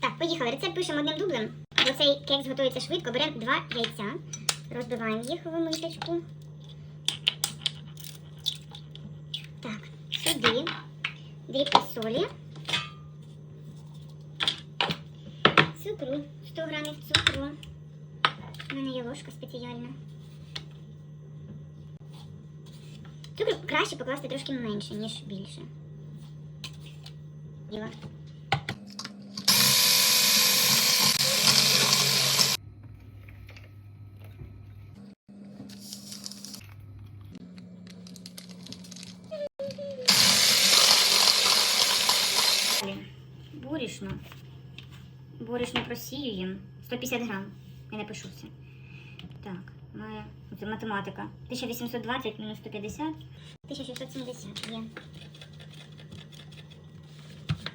Так, поїхали. Рецепт пишемо одним дублем. Бо цей кекс готується швидко. Беремо два яйця, розбиваємо їх в мисочку. Так, сюди дрібка солі. Цукру, 100 грамів цукру. У мене є ложка спеціальна. Цукру краще покласти трошки менше, ніж більше. Діла. Далі. Борошно. Борошно просіюємо. 150 грам. Я напишу все. Так, має. Це математика. 1820 мінус 150. 1670 є.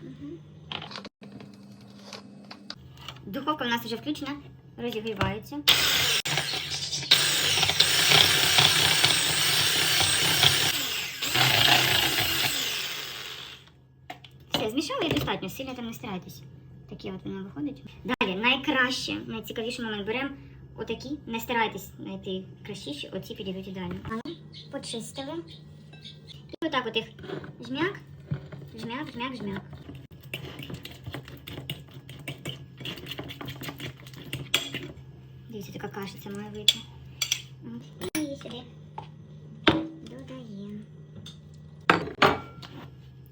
Мгм. Духовка у нас вже включена, розігрівається. Все, змішали і достатньо, сильно там не старайтесь. Такі от воно виходить. Далі, найкраще, найцікавіший момент беремо отакі, не старайтесь знайти кращіші, оці підійдуть ідеально. Почистили. І отак от їх жмяк, жмяк, жмяк, жмяк. Дивіться, така кашиця має вийти. От. І її сюди додаємо.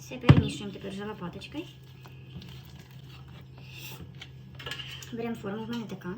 Все перемішуємо тепер вже лопаточкою. Беремо форму, в мене така.